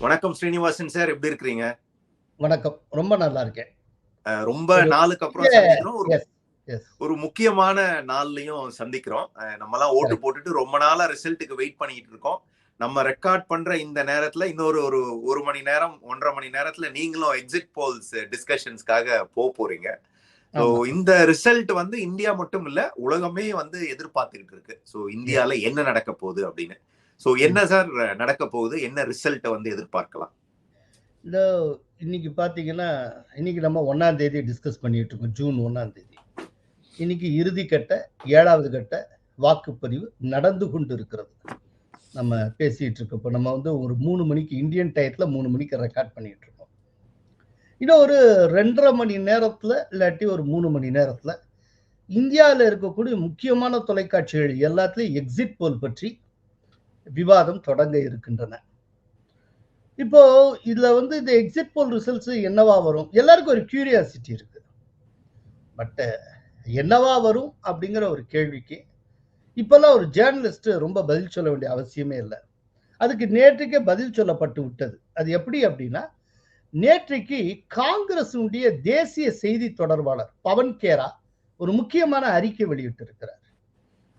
வணக்கம் ஸ்ரீனிவாசன் சார் எப்படி இருக்கிறீங்க? வணக்கம். ரொம்ப நல்லா இருக்கேன். ரொம்ப நாளுக்கு அப்புறம் ஒரு முக்கியமான நாள்லயும் சந்திக்கிறோம். நம்ம எல்லாம் ஓட்டு. போட்டுட்டு ரொம்ப நாளா ரிசல்ட்டுக்கு வெயிட் பண்ணிட்டு இருக்கோம். நம்ம ரெக்கார்ட் பண்ற இந்த நேரத்துல இன்னொரு ஒரு ஒரு மணி நேரம் ஒன்றரை மணி நேரத்துல நீங்களும் எக்ஸிட் போல்ஸ் டிஸ்கஷன்ஸ்க்காக போக போறீங்க. ஸோ. இந்த ரிசல்ட் வந்து இந்தியா மட்டும் இல்ல உலகமே வந்து எதிர்பார்த்துக்கிட்டு இருக்கு. ஸோ இந்தியால என்ன நடக்க போகுது அப்படின்னு. ஸோ என்ன சார் நடக்க போகுது? என்ன ரிசல்ட்டை வந்து எதிர்பார்க்கலாம்? இந்த இன்னைக்கு பார்த்தீங்கன்னா இன்னைக்கு நம்ம ஒன்னாம் தேதி டிஸ்கஸ் பண்ணிட்டு இருக்கோம் ஜூன் ஒன்னாம் தேதி. இன்னைக்கு இறுதி கட்ட ஏழாவது கட்ட வாக்குப்பதிவு நடந்து கொண்டு இருக்கிறது நம்ம பேசிட்டு இருக்கோம். இப்போ நம்ம வந்து ஒரு மூணு மணிக்கு இந்தியன் டயத்துல மூணு மணிக்கு ரெக்கார்ட் பண்ணிட்டு இருக்கோம். இன்னும் ஒரு ரெண்டரை மணி நேரத்துல இல்லாட்டி ஒரு மூணு மணி நேரத்துல இந்தியாவில் இருக்கக்கூடிய முக்கியமான தொலைக்காட்சிகள் எல்லாத்துலயும் எக்ஸிட் போல் பற்றி விவாதம் தொடங்க இருக்கின்றன. இப்போ இதுல வந்து இந்த எக்ஸிட் போல் ரிசல்ட்ஸ் என்னவா வரும்? எல்லாருக்கும் ஒரு கியூரியாசிட்டி இருக்கு. பட் என்னவா வரும் அப்படிங்கிற ஒரு கேள்விக்கு இப்பெல்லாம் ஒரு ஜேர்னலிஸ்ட் ரொம்ப பதில் சொல்ல வேண்டிய அவசியமே இல்லை. அதுக்கு நேற்றுக்கே பதில் சொல்லப்பட்டு விட்டது. அது எப்படி அப்படின்னா நேற்றைக்கு காங்கிரசுடைய தேசிய செய்தி தொடர்பாளர் பவன் கேரா ஒரு முக்கியமான அறிக்கை வெளியிட்டிருக்கிறார்.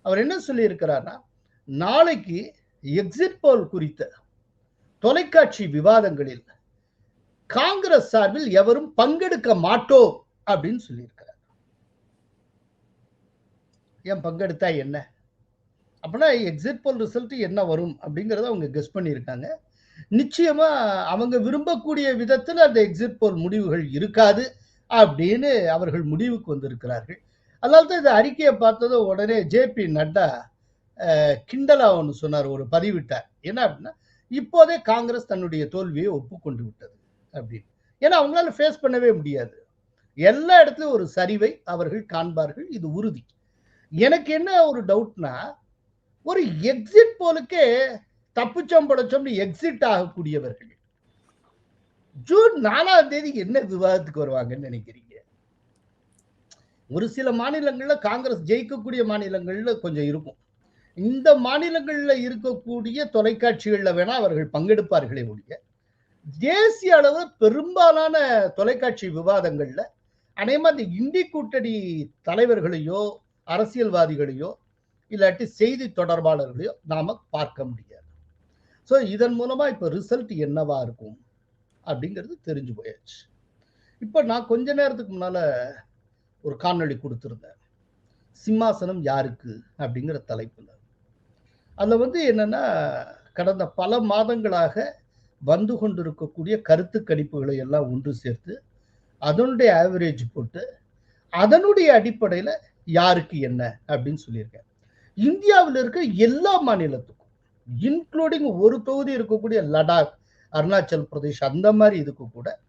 அவர் என்ன சொல்லியிருக்கிறார்னா நாளைக்கு எக்ஸிட் போல் குறித்த தொலைக்காட்சி விவாதங்களில் காங்கிரஸ் சார்பில் எவரும் பங்கெடுக்க மாட்டோம் அப்படின்னு சொல்லியிருக்கிறார். ஏன் பங்கெடுத்தா என்ன? அப்படின்னா எக்ஸிட் போல் ரிசல்ட் என்ன வரும் அப்படிங்கிறத அவங்க கெஸ் பண்ணியிருக்காங்க. நிச்சயமா அவங்க விரும்பக்கூடிய விதத்தில் அந்த எக்ஸிட் போல் முடிவுகள் இருக்காது அப்படின்னு அவர்கள் முடிவுக்கு வந்திருக்கிறார்கள். அதனால தான் இந்த அறிக்கையை பார்த்ததும் உடனே ஜே பி நட்டா கிண்டலா ஒன்று சொன்னார் ஒரு பதிவிட்டார். என்ன அப்படின்னா இப்போதே காங்கிரஸ் தன்னுடைய தோல்வியை ஒப்புக்கொண்டு விட்டது அப்படின்னு. ஏன்னா அவங்களால ஃபேஸ் பண்ணவே முடியாது. எல்லா இடத்துலயும் ஒரு சரிவை அவர்கள் காண்பார்கள் இது உறுதி. எனக்கு என்ன ஒரு டவுட்னா ஒரு எக்ஸிட் போலுக்கே தப்புச்சம் படைச்சோம்னு எக்ஸிட் ஆகக்கூடியவர்கள். ஜூன் நாலாம் தேதி என்ன விவாதத்துக்கு வருவாங்கன்னு நினைக்கிறீங்க? ஒரு சில மாநிலங்கள்ல காங்கிரஸ் ஜெயிக்கக்கூடிய மாநிலங்கள்ல கொஞ்சம் இருக்கும். இந்த மாநிலங்கள்ல இருக்கக்கூடிய தொலைக்காட்சிகள்ல வேணா அவர்கள் பங்கெடுப்பார்களே ஒழிய தேசிய அளவு பெரும்பாலான தொலைக்காட்சி விவாதங்கள்ல அநேகமா இந்த இந்தி கூட்டணி தலைவர்களையோ அரசியல்வாதிகளையோ இல்லாட்டி செய்தி தொடர்பாளர்களையோ நாம பார்க்க முடியாது. ஸோ இதன் மூலமா இப்ப ரிசல்ட் என்னவா இருக்கும் அப்படிங்கிறது தெரிஞ்சு போயாச்சு. இப்போ நான் கொஞ்ச நேரத்துக்கு முன்னால ஒரு காணொளி கொடுத்துருந்தேன். சிம்மாசனம் யாருக்கு? அப்படிங்கிற தலைப்பில். அதில் வந்து என்னென்னா கடந்த பல மாதங்களாக வந்து கொண்டிருக்கக்கூடிய கருத்து கணிப்புகளை எல்லாம் ஒன்று சேர்த்து அதனுடைய ஆவரேஜ் போட்டு அதனுடைய அடிப்படையில் யாருக்கு என்ன அப்படின்னு சொல்லியிருக்கேன். இந்தியாவில் இருக்க எல்லா மாநிலத்துக்கும் இன்க்ளூடிங் ஒரு தொகுதி இருக்கக்கூடிய லடாக் அருணாச்சல் பிரதேஷ் அந்த மாதிரி இதுக்கு கூட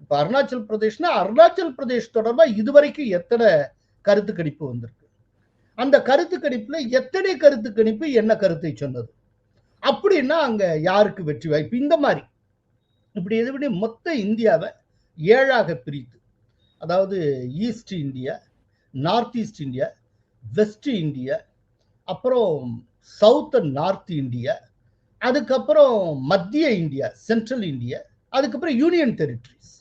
இப்போ அருணாச்சல் பிரதேஷ்னா அருணாச்சல் பிரதேஷ் தொடர்பாக இதுவரைக்கும் எத்தனை கருத்து கணிப்பு வந்திருக்கு? அந்த கருத்து கணிப்புல எத்தனை கருத்து கணிப்பு என்ன கருத்தை சொன்னது? அப்படின்னா அங்க யாருக்கு வெற்றி வாய்ப்பு? இந்த மாதிரி. இப்படி எது பண்ணி மொத்த இந்தியாவை ஏழாக பிரித்து அதாவது east India north east India west India அப்புறம் சவுத் அண்ட் நார்த் இந்தியா அதுக்கப்புறம் மத்திய இந்தியா சென்ட்ரல் இந்தியா அதுக்கப்புறம் யூனியன் டெரிட்டரிஸ்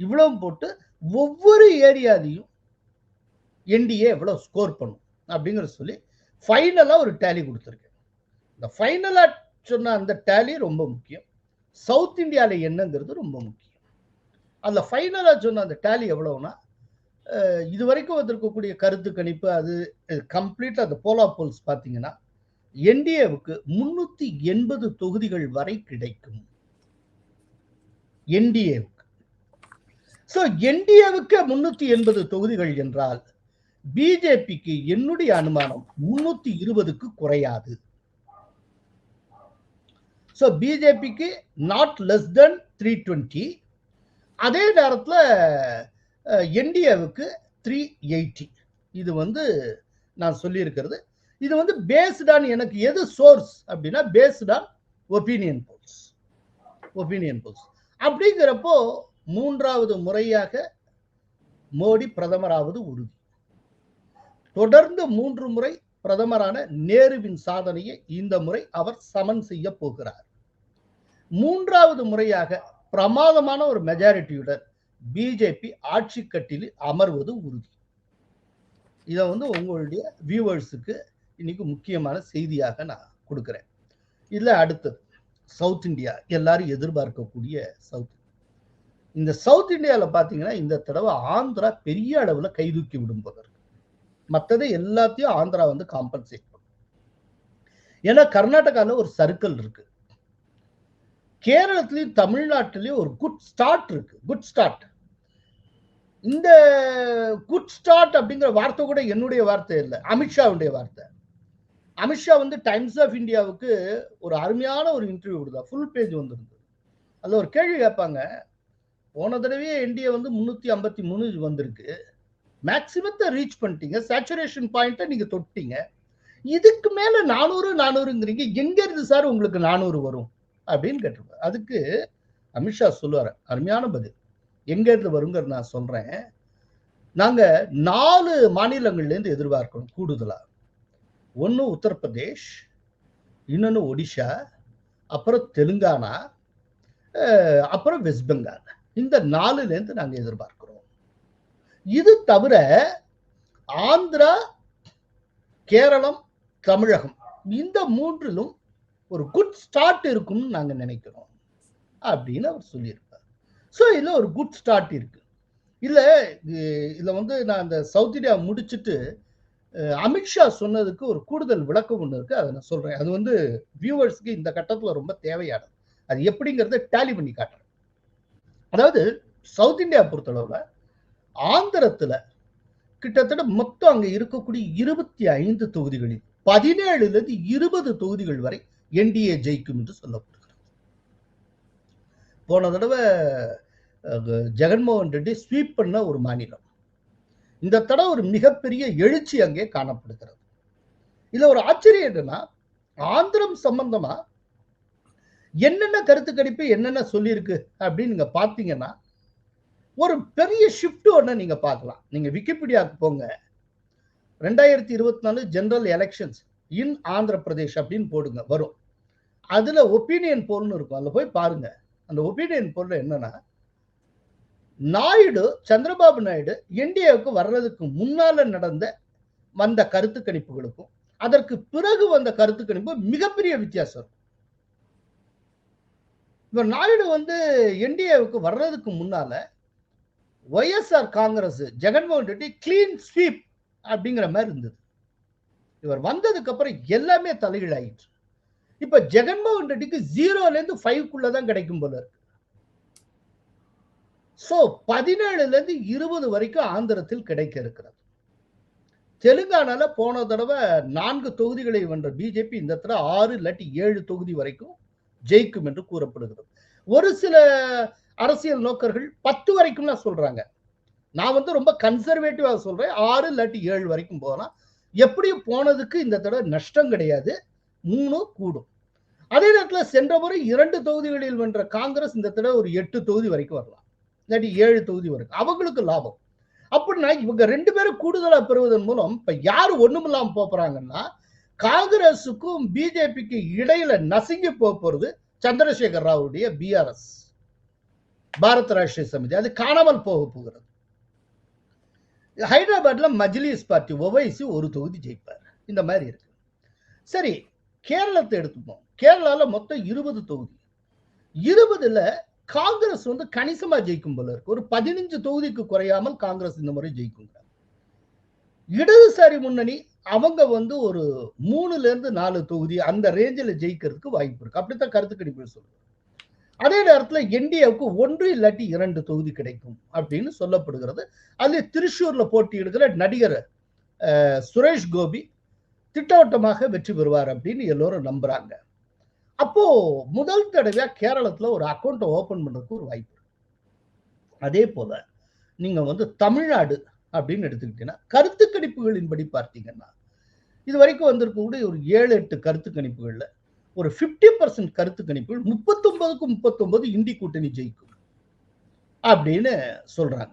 இவ்வளோ போட்டு ஒவ்வொரு ஏரியாலையும் என்டிஏ எவ்வளோ ஸ்கோர் பண்ணும்? அப்படிங்கிற சொல்லி ஃபைனலாக ஒரு டேலி கொடுத்துருக்கேன் இந்த ஃபைனலாக சொன்ன அந்த டேலி ரொம்ப முக்கியம். சவுத் இந்தியாவில் என்னங்கிறது ரொம்ப முக்கியம். அதில் ஃபைனலாக சொன்ன அந்த டேலி எவ்வளோன்னா இது வரைக்கும் வந்திருக்கக்கூடிய கருத்து கணிப்பு அது கம்ப்ளீட்டாக அந்த போலா போல்ஸ் பார்த்தீங்கன்னா என்டிஏவுக்கு முன்னூற்றி எண்பது தொகுதிகள் வரை கிடைக்கும். என்டிஏவுக்கு ஸோ என்டிஏவுக்கு முந்நூற்றி எண்பது தொகுதிகள் என்றால் பிஜேபிக்கு என்னுடைய அனுமானம் முன்னூத்தி இருபதுக்கு குறையாது. ஸோ பிஜேபிக்கு not less than three twenty அதே நேரத்தில் என்டிஏவுக்கு த்ரீ எயிட்டி இது வந்து நான் சொல்லியிருக்கிறது. இது வந்து பேஸ்டான் எனக்கு எது சோர்ஸ் அப்படின்னா based on opinion polls opinion polls அப்படிங்கிறப்போ மூன்றாவது முறையாக மோடி பிரதமராவது உறுதி. தொடர்ந்து மூன்று முறை பிரதமரான நேருவின் சாதனையை இந்த முறை அவர் சமன் செய்ய போகிறார். மூன்றாவது முறையாக பிரமாதமான ஒரு மெஜாரிட்டியுடன் பிஜேபி ஆட்சி கட்டில் அமர்வது உறுதி. இதை வந்து உங்களுடைய வியூவர்ஸுக்கு இன்னைக்கு முக்கியமான செய்தியாக நான் கொடுக்குறேன். இதில் அடுத்தது சவுத் இந்தியா எல்லாரும் எதிர்பார்க்கக்கூடிய சவுத் இந்த சவுத் இந்தியாவில் பார்த்தீங்கன்னா இந்த தடவை ஆந்திரா பெரிய அளவில் கைதூக்கி விடும்பவர் மற்றதை எல்லாத்தையும் ஆந்திரா வந்து காம்பன்சேட் பண்ணும். ஏன்னா கர்நாடகாவில் ஒரு சர்க்கிள் இருக்கு. கேரளத்திலையும் தமிழ்நாட்டிலையும் ஒரு குட் ஸ்டார்ட் இருக்கு. குட் ஸ்டார்ட் இந்த குட் ஸ்டார்ட் அப்படிங்கிற வார்த்தை கூட என்னுடைய வார்த்தை இல்லை. அமித்ஷாவுடைய வார்த்தை. அமித்ஷா வந்து டைம்ஸ் ஆஃப் இந்தியாவுக்கு ஒரு அருமையான ஒரு இன்டர்வியூ கொடுத்தா ஃபுல் பேஜ் வந்திருந்தது. அதில் ஒரு கேள்வி கேட்பாங்க. போன தடவையே என்டிஏ வந்து முந்நூற்றி ஐம்பத்தி மூணு வந்திருக்கு. மேக்சிமத்தை ரீச் பண்ணிட்டீங்க. சேச்சுரேஷன் பாயிண்ட்டை நீங்கள் தொட்டீங்க இதுக்கு மேலே நானூறு நானூறுங்கிறீங்க. எங்கேருந்து சார் உங்களுக்கு நானூறு வரும்? அப்படின்னு கேட்டிருப்பார். அதுக்கு அமித்ஷா சொல்லுவார். அருமையான பதில். எங்கேருந்து வருங்கிறது நான் சொல்கிறேன் நாங்கள் நாலு மாநிலங்கள்லேருந்து எதிர்பார்க்கணும் கூடுதலாக ஒன்று உத்தரப்பிரதேஷ் இன்னொன்று ஒடிஷா அப்புறம் தெலுங்கானா அப்புறம் வெஸ்ட் பெங்கால். இந்த நாலுலேருந்து நாங்கள் எதிர்பார்க்கணும் இது தவிர ஆந்திரா கேரளம் தமிழகம் இந்த மூன்றிலும் ஒரு குட் ஸ்டார்ட் இருக்கும்னு நாங்கள் நினைக்கிறோம் அப்படின்னு அவர் சொல்லியிருப்பார். ஸோ இதில் ஒரு குட் ஸ்டார்ட் இருக்கு. இல்லை இதில் வந்து நான் அந்த சவுத் இந்தியா முடிச்சுட்டு அமித்ஷா சொன்னதுக்கு ஒரு கூடுதல் விளக்கம் ஒன்று இருக்கு. அதை நான் சொல்றேன். அது வந்து வியூவர்ஸ்க்கு இந்த கட்டத்தில் ரொம்ப தேவையானது. அது எப்படிங்கிறத டேலி பண்ணி காட்டுறேன். அதாவது சவுத் இந்தியா பொறுத்தளவில் ஆந்திரத்துல கிட்டத்தட்ட மொத்தம் அங்க இருக்கக்கூடிய இருபத்தி ஐந்து தொகுதிகளில் பதினேழுல இருந்து இருபது தொகுதிகள் வரை என்டிஏ ஜெயிக்கும் என்று சொல்லப்படுகிறது போன தடவை ஜெகன்மோகன் ரெட்டி ஸ்வீப் பண்ண ஒரு மாநிலம். இந்த தடவை ஒரு மிகப்பெரிய எழுச்சி அங்கே காணப்படுகிறது. இதுல ஒரு ஆச்சரியம் என்னன்னா ஆந்திரம் சம்பந்தமா என்னென்ன கருத்து கணிப்பு என்னென்ன சொல்லியிருக்கு அப்படின்னு நீங்க பாத்தீங்கன்னா ஒரு பெரிய ஷிஃப்ட் ஒன்று நீங்கள் பார்க்கலாம். நீங்கள் விக்கிபீடியாவுக்கு போங்க. ரெண்டாயிரத்தி இருபத்தி நாலு general elections in Andhra Pradesh அப்படின்னு போடுங்க வரும். அதில் ஒப்பீனியன் போல்னு இருக்கும். அதில் போய் பாருங்க. அந்த ஒப்பீனியன் போல் என்னன்னா நாயுடு சந்திரபாபு நாயுடு என்டிஏவுக்கு வர்றதுக்கு முன்னால் நடந்த வந்த கருத்து கணிப்புகளுக்கும் அதற்கு பிறகு வந்த கருத்து கணிப்பு மிகப்பெரிய வித்தியாசம் இருக்கும். நாயுடு வந்து என்டிஏவுக்கு வர்றதுக்கு முன்னால YSR Congress Jaganmohan Reddy clean sweep அப்படிங்கிற மாதிரி இருந்தது. இவர் வந்ததுக்கு அப்புறம் எல்லாமே தலைகீழாயிற்று இப்ப ஜெகன்மோகன் ரெட்டிக்கு ஜீரோல இருந்து ஃபைவ்க்குள்ள தான் கிடைக்கும் போல இருக்கு. சோ பதினேழுல இருந்து இருபது வரைக்கும் ஆந்திரத்தில் கிடைக்க இருக்கிறது. தெலுங்கானால போன தடவை நான்கு தொகுதிகளை வென்ற பிஜேபி இந்த தடவை ஆறு இல்லாட்டி ஏழு தொகுதி வரைக்கும் ஜெயிக்கும் என்று கூறப்படுகிறது. ஒரு சில அரசியல் நோக்கர்கள் பத்து வரைக்கும் நான் சொல்றாங்க. நான் வந்து ரொம்ப கன்சர்வேட்டிவாக சொல்றேன். ஆறு இல்லாட்டி ஏழு வரைக்கும் போகலாம். எப்படியும் போனதுக்கு இந்த தடவை நஷ்டம் கிடையாது. மூணு கூடும். அதே நேரத்தில் சென்ற முறை இரண்டு தொகுதிகளில் வென்ற காங்கிரஸ் இந்த தடவை ஒரு எட்டு தொகுதி வரைக்கும் வரலாம். இல்லாட்டி ஏழு தொகுதி வரைக்கும். அவங்களுக்கு லாபம். அப்படின்னா இவங்க ரெண்டு பேரும் கூடுதலா பெறுவதன் மூலம் இப்ப யாரு ஒண்ணுமில்லாம போறாங்கன்னா காங்கிரஸுக்கும் பிஜேபிக்கு இடையில நசுங்கி போறது சந்திரசேகர் ராவுடைய பிஆர்எஸ் பாரத் ராஷ்டிரிய சமிதி. அது காணாமல் போக போகிறது. ஹைதராபாத்ல மஜ்லிஸ் பார்ட்டி ஒவைசி ஒரு தொகுதி ஜெயிப்பார். இந்த மாதிரி இருக்கு. சரி கேரளத்தை எடுத்துப்போம். கேரளால மொத்தம் இருபது தொகுதி. இருபதுல காங்கிரஸ் வந்து கணிசமா ஜெயிக்கும் போல இருக்கு. ஒரு பதினஞ்சு தொகுதிக்கு குறையாமல் காங்கிரஸ் இந்த முறை ஜெயிக்கும் இடதுசாரி முன்னணி அவங்க வந்து ஒரு மூணுல இருந்து நாலு தொகுதி அந்த ரேஞ்சில் ஜெயிக்கிறதுக்கு வாய்ப்பு இருக்கு. அப்படித்தான் கருத்து கணிப்பு சொல்லுது அதே நேரத்தில் என்டிஏவுக்கு ஒன்று இல்லாட்டி இரண்டு தொகுதி கிடைக்கும் அப்படின்னு சொல்லப்படுகிறது. அது திருச்சூர்ல போட்டியிடுகிற நடிகர் சுரேஷ் கோபி திட்டவட்டமாக வெற்றி பெறுவார் அப்படின்னு எல்லோரும் நம்புறாங்க. அப்போ முதல் தடவையா கேரளத்துல ஒரு அக்கௌண்ட்டை ஓபன் பண்றதுக்கு ஒரு வாய்ப்பு அதே போல நீங்க வந்து தமிழ்நாடு அப்படின்னு எடுத்துக்கிட்டீங்கன்னா கருத்து கணிப்புகளின்படி பார்த்தீங்கன்னா இது வரைக்கும் வந்திருக்கக்கூடிய ஒரு ஏழு எட்டு கருத்து கணிப்புகளில் ஒரு பிப்டி பர்சன்ட் கருத்து கணிப்பில் முப்பத்தொன்பதுக்கு முப்பத்தொன்பது இந்தி கூட்டணி ஜெயிக்கும் அப்படின்னு சொல்றாங்க.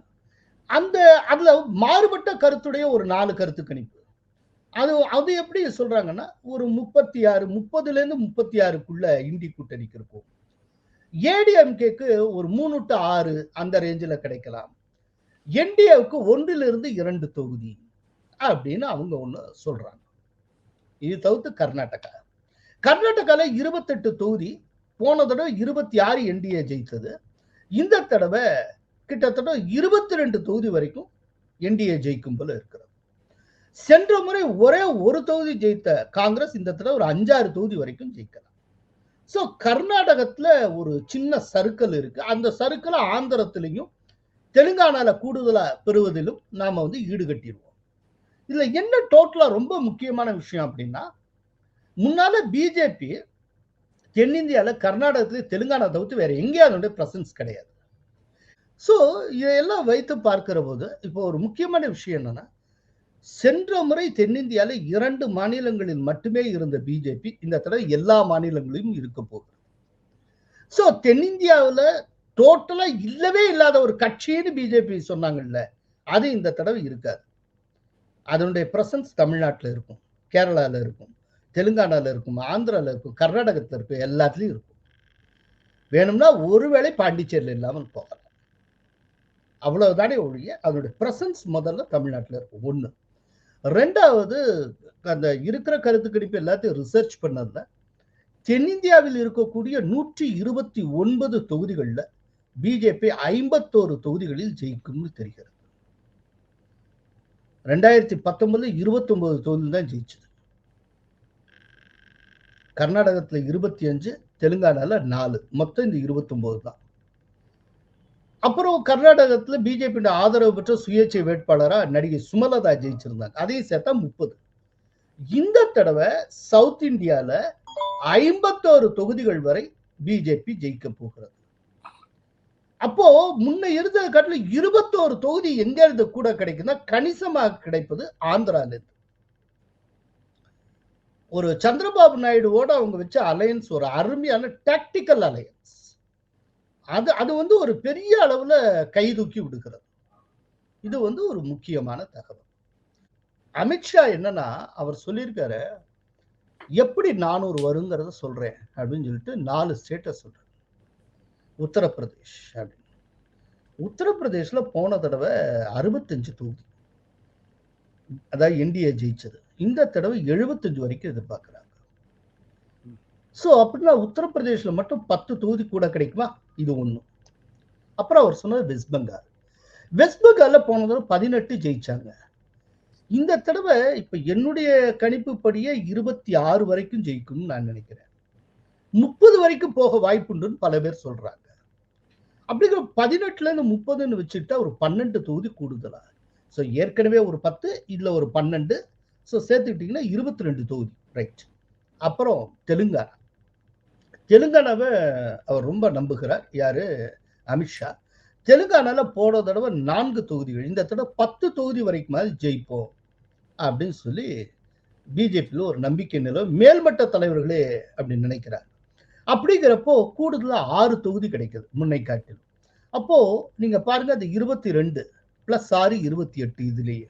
அந்த அதுல மாறுபட்ட கருத்துடைய ஒரு நாலு கருத்து கணிப்பு அது அது எப்படி சொல்றாங்கன்னா ஒரு முப்பத்தி ஆறு முப்பதுல இருந்து முப்பத்தி ஆறுக்குள்ள இந்தி கூட்டணிக்கு இருக்கும் ஏடிஎம்கேக்கு ஒரு மூணு டு ஆறு அந்த ரேஞ்சில் கிடைக்கலாம். என்டிஏவுக்கு ஒன்றிலிருந்து இரண்டு தொகுதி அப்படின்னு அவங்க ஒன்று சொல்றாங்க. இது தவிர்த்து கர்நாடகா. கர்நாடகால இருபத்தெட்டு தொகுதி போன தடவை இருபத்தி ஆறு என்டிஏ ஜெயித்தது. இந்த தடவை கிட்டத்தட்ட இருபத்தி ரெண்டு தொகுதி வரைக்கும் என்டிஏ ஜெயிக்கும் போல இருக்கிறது. சென்ற முறை ஒரே ஒரு தொகுதி ஜெயித்த காங்கிரஸ் இந்த தடவை ஒரு அஞ்சாறு தொகுதி வரைக்கும் ஜெயிக்கலாம். ஸோ கர்நாடகத்தில் ஒரு சின்ன சர்க்கிள் இருக்கு. அந்த சர்க்கிளை ஆந்திரத்திலையும் தெலுங்கானால கூடுதலாக பெறுவதிலும் நாம் வந்து ஈடுகட்டிடுவோம் இதில் என்ன டோட்டலாக ரொம்ப முக்கியமான விஷயம் அப்படின்னா முன்னால பிஜேபி தென்னிந்தியால கர்நாடகத்துல தெலுங்கானா தவிர்த்து வேற எங்கேயும் அதனுடைய பிரசன்ஸ் கிடையாது. ஸோ இதையெல்லாம் வைத்து பார்க்கிற போது இப்போ ஒரு முக்கியமான விஷயம் என்னன்னா சென்ற முறை தென்னிந்தியால இரண்டு மாநிலங்களில் மட்டுமே இருந்த பிஜேபி இந்த தடவை எல்லா மாநிலங்களிலும் இருக்க போகுது. ஸோ தென்னிந்தியாவில் டோட்டலா இல்லவே இல்லாத ஒரு கட்சின்னு பிஜேபி சொன்னாங்கல்ல அது இந்த தடவை இருக்காது. அதனுடைய பிரசன்ஸ் தமிழ்நாட்டில் இருக்கும் கேரளாவில் இருக்கும். தெலுங்கானாவில் இருக்கும் ஆந்திராவில் இருக்கும் கர்நாடகத்தில் இருக்கும் எல்லாத்துலேயும் இருக்கும். வேணும்னா ஒருவேளை பாண்டிச்சேரியில் இல்லாமல் போகலாம். அவ்வளவுதானே ஒழிய அதனுடைய பிரசன்ஸ் முதல்ல தமிழ்நாட்டில் இருக்கும் ஒன்று ரெண்டாவது அந்த இருக்கிற கருத்து கணிப்பு எல்லாத்தையும் ரிசர்ச் பண்ணதுல தென்னிந்தியாவில் இருக்கக்கூடிய நூற்றி இருபத்தி ஒன்பது தொகுதிகளில் பிஜேபி ஐம்பத்தோரு தொகுதிகளில் ஜெயிக்கும்னு தெரிகிறது. ரெண்டாயிரத்தி பத்தொன்பது இருபத்தொன்பது தொகுதியில் தான் ஜெயிச்சது. கர்நாடகத்துல இருபத்தி அஞ்சு தெலுங்கானால நாலு. மொத்தம் இந்த இருபத்தொம்போது தான். அப்புறம் கர்நாடகத்துல பிஜேபி ஆதரவு பெற்ற சுயேட்சை வேட்பாளரா நடிகை சுமலதா ஜெயிச்சிருந்தாங்க. அதையும் சேர்த்தா முப்பது. இந்த தடவை சவுத் இந்தியால ஐம்பத்தோரு தொகுதிகள் வரை பிஜேபி ஜெயிக்க போகிறது. அப்போ முன்ன இருந்த காட்டில் இருபத்தோரு தொகுதி எங்க இருந்து கூட கிடைக்குன்னா கணிசமாக கிடைப்பது ஆந்திரால இருந்து. ஒரு சந்திரபாபு நாயுடுவோட அவங்க வச்ச அலையன்ஸ் ஒரு அருமையான டாக்டிக்கல் அலையன்ஸ் அது அது வந்து ஒரு பெரிய அளவுல கைதூக்கி விடுகிறது. இது வந்து ஒரு முக்கியமான தகவல். அமித்ஷா என்னன்னா அவர் சொல்லியிருக்காரு எப்படி நானூறு வருங்கிறத சொல்றேன் அப்படின்னு சொல்லிட்டு நாலு ஸ்டேட்டை சொல்றேன் உத்தரப்பிரதேஷ் அப்படின்னு. உத்தரப்பிரதேஷ்ல போன தடவை அறுபத்தஞ்சு தொகுதி அதாவது என்டிஏ ஜெயிச்சது. இந்த தடவை எழுபத்தஞ்சு வரைக்கும் எதிர்பார்க்கிறாங்க. ஸோ அப்படின்னா உத்தரப்பிரதேசில் மட்டும் பத்து தொகுதி கூட கிடைக்குமா? இது ஒண்ணு. அப்புறம் அவர் சொன்னது வெஸ்ட் பெங்கால். வெஸ்ட் பெங்காலில் போன தடவை பதினெட்டு ஜெயிச்சாங்க. இந்த தடவை இப்போ என்னுடைய கணிப்புப்படியே இருபத்தி ஆறு வரைக்கும் ஜெயிக்கும்னு நான் நினைக்கிறேன். முப்பது வரைக்கும் போக வாய்ப்புண்டுன்னு பல பேர் சொல்றாங்க. அப்படிங்கிற பதினெட்டுல இருந்து முப்பதுன்னு வச்சுட்டா ஒரு பன்னெண்டு தொகுதி கூடுதலா? ஸோ ஏற்கனவே ஒரு பத்து இதுல ஒரு பன்னெண்டு ஸோ சேர்த்துக்கிட்டீங்கன்னா இருபத்தி ரெண்டு தொகுதி. ரைட் அப்புறம் தெலுங்கானா. தெலுங்கானாவை அவர் ரொம்ப நம்புகிறார். யார்? அமித்ஷா தெலுங்கானால போன தடவை நான்கு தொகுதிகள். இந்த தடவை பத்து தொகுதி வரைக்கும் ஜெயிப்போம். அப்படின்னு சொல்லி பிஜேபியில் ஒரு நம்பிக்கை நிலவு. மேல்மட்ட தலைவர்களே அப்படின்னு நினைக்கிறார். அப்படிங்கிறப்போ கூடுதலாக ஆறு தொகுதி கிடைக்குது முன்னை காட்டில் அப்போ நீங்க பாருங்க அது இருபத்தி ரெண்டு பிளஸ் ஆறு இருபத்தி எட்டு இதுலேயே.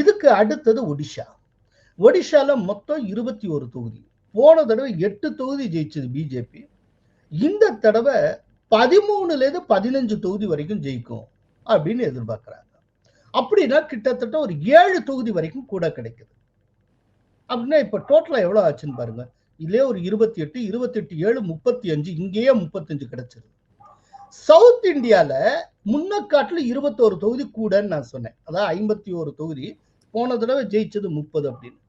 இதுக்கு அடுத்தது ஒடிஷா. ஒடிஷால மொத்தம் இருபத்தி ஒரு தொகுதி. போன தடவை எட்டு தொகுதி ஜெயிச்சது பிஜேபி இந்த தடவை பதிமூணுலேருந்து பதினஞ்சு தொகுதி வரைக்கும் ஜெயிக்கும் அப்படின்னு எதிர்பார்க்குறாங்க. அப்படின்னா கிட்டத்தட்ட ஒரு ஏழு தொகுதி வரைக்கும் கூட கிடைக்குது. அப்படின்னா இப்போ டோட்டலா எவ்வளோ ஆச்சுன்னு பாருங்க. இதுலயே ஒரு இருபத்தி எட்டு இருபத்தி எட்டு ஏழு முப்பத்தி அஞ்சு இங்கேயே முப்பத்தஞ்சு கிடைச்சிருது. சவுத் இந்தியால முன்னக்காட்டுல இருபத்தோரு தொகுதி கூடன்னு நான் சொன்னேன். அதாவது ஐம்பத்தி ஒரு தொகுதி போன தடவை ஜெயிச்சது முப்பது அப்படின்னு.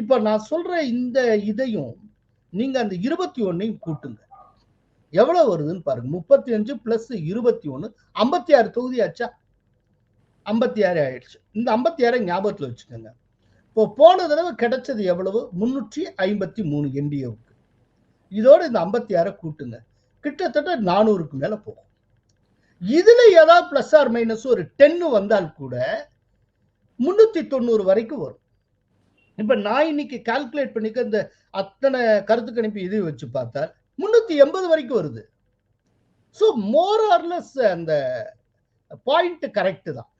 இப்ப நான் சொல்ற இந்த இதையும் நீங்க அந்த இருபத்தி ஒன்னையும் கூட்டுங்க. எவ்வளவு வருதுன்னு பாருங்க. முப்பத்தி அஞ்சு பிளஸ் இருபத்தி ஒன்னு ஐம்பத்தி ஆறு தொகுதி ஆச்சா? ஐம்பத்தி ஆறு ஆயிடுச்சு. இந்த ஐம்பத்தி ஆறை ஞாபகத்தில் வச்சுக்கோங்க. இப்போ போன தடவை கிடைச்சது எவ்வளவு? முன்னூற்றி ஐம்பத்தி மூணு என்டிஏவுக்கு இதோட இந்த ஐம்பத்தி ஆறை கூட்டுங்க. கிட்டத்தட்ட நானூறுக்கு மேலே போகும். இதில் ஏதாவது ப்ளஸ் ஆர் மைனஸ் ஒரு டென்னு வந்தால் கூட முன்னூற்றி தொண்ணூறு வரைக்கும் வரும். இப்போ நான் இன்னைக்கு கால்குலேட் பண்ணிக்க இந்த அத்தனை கருத்து கணிப்பு இது வச்சு பார்த்தா முந்நூற்றி எண்பது வரைக்கும் வருது. ஸோ மோர் ஆர்லெஸ் அந்த பாயிண்ட் கரெக்டு தான்.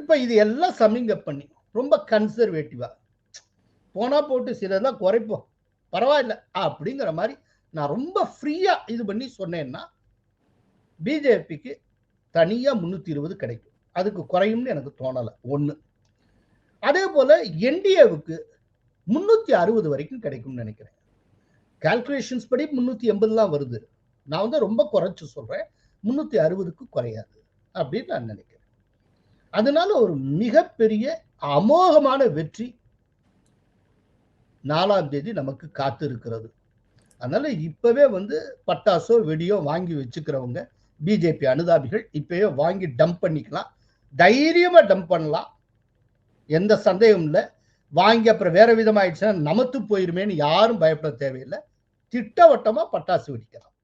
இப்போ இது எல்லாம் சம்மிங் அப் பண்ணி ரொம்ப கன்சர்வேட்டிவாக போனால் போட்டு சிலதான் குறைப்போம். பரவாயில்ல அப்படிங்கிற மாதிரி நான் ரொம்ப ஃப்ரீயாக இது பண்ணி சொன்னேன்னா பிஜேபிக்கு தனியாக முந்நூற்றி இருபது கிடைக்கும். அதுக்கு குறையும்னு எனக்கு தோணலை. ஒன்று அதே போல் என்டிஏவுக்கு முந்நூற்றி அறுபது வரைக்கும் கிடைக்கும்னு நினைக்கிறேன். கால்குலேஷன்ஸ் படி முன்னூத்தி எண்பதுலாம் வருது. நான் வந்து ரொம்ப குறைச்சி சொல்கிறேன் முந்நூற்றி அறுபதுக்கு குறையாது அப்படின்னு நான் நினைக்கிறேன். அதனால ஒரு மிகப்பெரிய அமோகமான வெற்றி நாலாம் தேதி நமக்கு காத்து இருக்கிறது அதனால இப்பவே வந்து பட்டாசோ வெடியோ வாங்கி வச்சுக்கிறவங்க பிஜேபி அனுதாபிகள் இப்பவே வாங்கி டம்ப் பண்ணிக்கலாம். தைரியமா டம்ப் பண்ணலாம். எந்த சந்தேகமும் இல்லை. வாங்கி அப்புறம் வேற விதமாயிடுச்சுன்னா நமத்து போயிருமேன்னு யாரும் பயப்பட தேவையில்லை. திட்டவட்டமா பட்டாசு வெடிக்கலாம்.